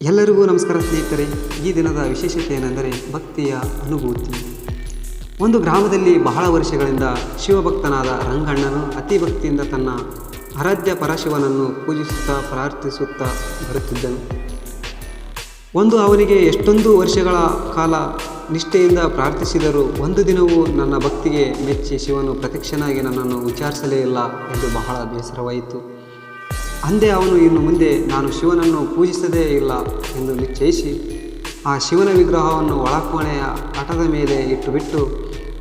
ಎಲ್ಲರಿಗೂ ನಮಸ್ಕಾರ ಸ್ನೇಹಿತರೆ. ಈ ದಿನದ ವಿಶೇಷತೆ ಏನೆಂದರೆ ಭಕ್ತಿಯ ಅನುಭೂತಿ. ಒಂದು ಗ್ರಾಮದಲ್ಲಿ ಬಹಳ ವರ್ಷಗಳಿಂದ ಶಿವಭಕ್ತನಾದ ರಂಗಣ್ಣನು ಅತಿ ಭಕ್ತಿಯಿಂದ ತನ್ನ ಆರಾಧ್ಯ ಪರಶಿವನನ್ನು ಪೂಜಿಸುತ್ತಾ ಪ್ರಾರ್ಥಿಸುತ್ತಾ ಬರುತ್ತಿದ್ದನು. ಒಂದು ಅವನಿಗೆ ಎಷ್ಟೊಂದು ವರ್ಷಗಳ ಕಾಲ ನಿಷ್ಠೆಯಿಂದ ಪ್ರಾರ್ಥಿಸಿದರೂ ಒಂದು ದಿನವೂ ನನ್ನ ಭಕ್ತಿಗೆ ಮೆಚ್ಚಿ ಶಿವನು ಪ್ರತ್ಯಕ್ಷನಾಗಿ ನನ್ನನ್ನು ವಿಚಾರಿಸಲೇ ಇಲ್ಲ ಎಂದು ಬಹಳ ಬೇಸರವಾಯಿತು. ಅಂದೇ ಅವನು ಇನ್ನು ಮುಂದೆ ನಾನು ಶಿವನನ್ನು ಪೂಜಿಸದೇ ಇಲ್ಲ ಎಂದು ನಿಶ್ಚಯಿಸಿ ಆ ಶಿವನ ವಿಗ್ರಹವನ್ನು ಒಳಕೋಣೆಯ ಪಟದ ಮೇಲೆ ಇಟ್ಟುಬಿಟ್ಟು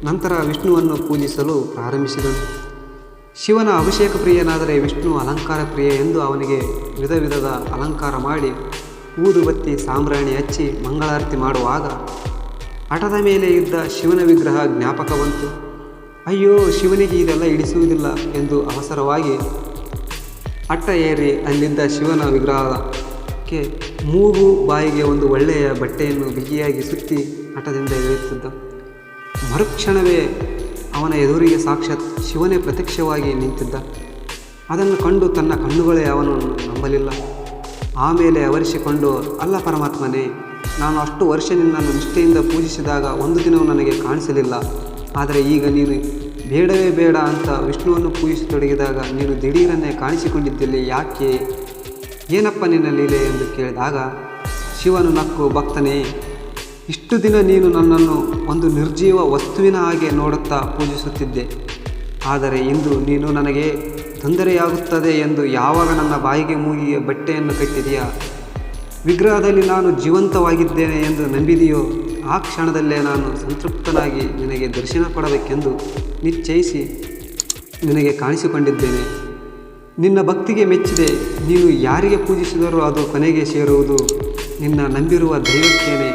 ನಂತರ ವಿಷ್ಣುವನ್ನು ಪೂಜಿಸಲು ಪ್ರಾರಂಭಿಸಿದನು. ಶಿವನ ಅಭಿಷೇಕ ಪ್ರಿಯನಾದರೆ ವಿಷ್ಣು ಅಲಂಕಾರ ಪ್ರಿಯ ಎಂದು ಅವನಿಗೆ ವಿಧ ವಿಧದ ಅಲಂಕಾರ ಮಾಡಿ ಊದುಬತ್ತಿ ಸಾಂಬ್ರಾಣಿ ಹಚ್ಚಿ ಮಂಗಳಾರತಿ ಮಾಡುವಾಗ ಹಠದ ಮೇಲೆ ಇದ್ದ ಶಿವನ ವಿಗ್ರಹ ಜ್ಞಾಪಕ ಬಂತು ಅಯ್ಯೋ, ಶಿವನಿಗೆ ಇದೆಲ್ಲ ಇಡಿಸುವುದಿಲ್ಲ ಎಂದು ಅವಸರವಾಗಿ ಅಟ್ಟ ಏರಿ ಅಲ್ಲಿದ್ದ ಶಿವನ ವಿಗ್ರಹಕ್ಕೆ ಮೂಗು ಬಾಯಿಗೆ ಒಂದು ಒಳ್ಳೆಯ ಬಟ್ಟೆಯನ್ನು ಬಿಗಿಯಾಗಿ ಸುತ್ತಿ ಹಠದಿಂದ ಇಳಿಯುತ್ತಿದ್ದ ಮರುಕ್ಷಣವೇ ಅವನ ಎದುರಿಗೆ ಸಾಕ್ಷಾತ್ ಶಿವನೇ ಪ್ರತ್ಯಕ್ಷವಾಗಿ ನಿಂತಿದ್ದ. ಅದನ್ನು ಕಂಡು ತನ್ನ ಕಣ್ಣುಗಳೇ ಅವನನ್ನು ನಂಬಲಿಲ್ಲ. ಆಮೇಲೆ ಅವರಿಸಿಕೊಂಡು ಅಲ್ಲ ಪರಮಾತ್ಮನೇ, ನಾನು ಅಷ್ಟು ವರ್ಷ ನಿನ್ನನ್ನು ನಿಷ್ಠೆಯಿಂದ ಪೂಜಿಸಿದಾಗ ಒಂದು ದಿನವೂ ನನಗೆ ಕಾಣಿಸಲಿಲ್ಲ. ಆದರೆ ಈಗ ನೀನು ಬೇಡವೇ ಬೇಡ ಅಂತ ವಿಷ್ಣುವನ್ನು ಪೂಜಿಸತೊಡಗಿದಾಗ ನೀನು ದಿಢೀರನ್ನೇ ಕಾಣಿಸಿಕೊಂಡಿದ್ದಲ್ಲಿ ಯಾಕೆ? ಏನಪ್ಪ ನಿನ್ನ ಲೀಲೆ ಎಂದು ಕೇಳಿದಾಗ, ಶಿವನು ನಕ್ಕು, ಭಕ್ತನೇ, ಇಷ್ಟು ದಿನ ನೀನು ನನ್ನನ್ನು ಒಂದು ನಿರ್ಜೀವ ವಸ್ತುವಿನ ಹಾಗೆ ನೋಡುತ್ತಾ ಪೂಜಿಸುತ್ತಿದ್ದೆ. ಆದರೆ ಇಂದು ನೀನು ನನಗೆ ತೊಂದರೆಯಾಗುತ್ತದೆ ಎಂದು ಯಾವಾಗ ನನ್ನ ಬಾಯಿಗೆ ಮೂಗಿಯ ಬಟ್ಟೆಯನ್ನು ಕಟ್ಟಿದೆಯಾ? ವಿಗ್ರಹದಲ್ಲಿ ನಾನು ಜೀವಂತವಾಗಿದ್ದೇನೆ ಎಂದು ನಂಬಿದೆಯೋ? ಆ ಕ್ಷಣದಲ್ಲೇ ನಾನು ಸಂತೃಪ್ತನಾಗಿ ನಿನಗೆ ದರ್ಶನ ಕೊಡಬೇಕೆಂದು ನಿಶ್ಚಯಿಸಿ ನಿನಗೆ ಕಾಣಿಸಿಕೊಂಡಿದ್ದೇನೆ. ನಿನ್ನ ಭಕ್ತಿಗೆ ಮೆಚ್ಚಿದೆ. ನೀನು ಯಾರಿಗೆ ಪೂಜಿಸಿದರೂ ಅದು ಕೊನೆಗೆ ಸೇರುವುದು ನಿನ್ನ ನಂಬಿರುವ ದೈವಕ್ಕೇನೆ.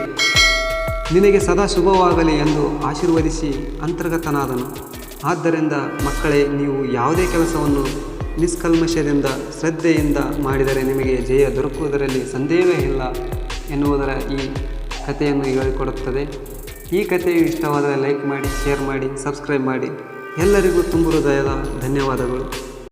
ನಿನಗೆ ಸದಾ ಶುಭವಾಗಲಿ ಎಂದು ಆಶೀರ್ವದಿಸಿ ಅಂತರ್ಗತನಾದನು. ಆದ್ದರಿಂದ ಮಕ್ಕಳೇ, ನೀವು ಯಾವುದೇ ಕೆಲಸವನ್ನು ನಿಷ್ಕಲ್ಮಶದಿಂದ, ಶ್ರದ್ಧೆಯಿಂದ ಮಾಡಿದರೆ ನಿಮಗೆ ಜಯ ದೊರಕುವುದರಲ್ಲಿ ಸಂದೇಹವೇ ಇಲ್ಲ ಎನ್ನುವುದರ ಈ ಕಥೆಯನ್ನು ಹೇಳಿಕೊಡುತ್ತದೆ. ಈ ಕಥೆಯು ಇಷ್ಟವಾದರೆ ಲೈಕ್ ಮಾಡಿ, ಶೇರ್ ಮಾಡಿ, ಸಬ್ಸ್ಕ್ರೈಬ್ ಮಾಡಿ. ಎಲ್ಲರಿಗೂ ತುಂಬ ಹೃದಯದ ಧನ್ಯವಾದಗಳು.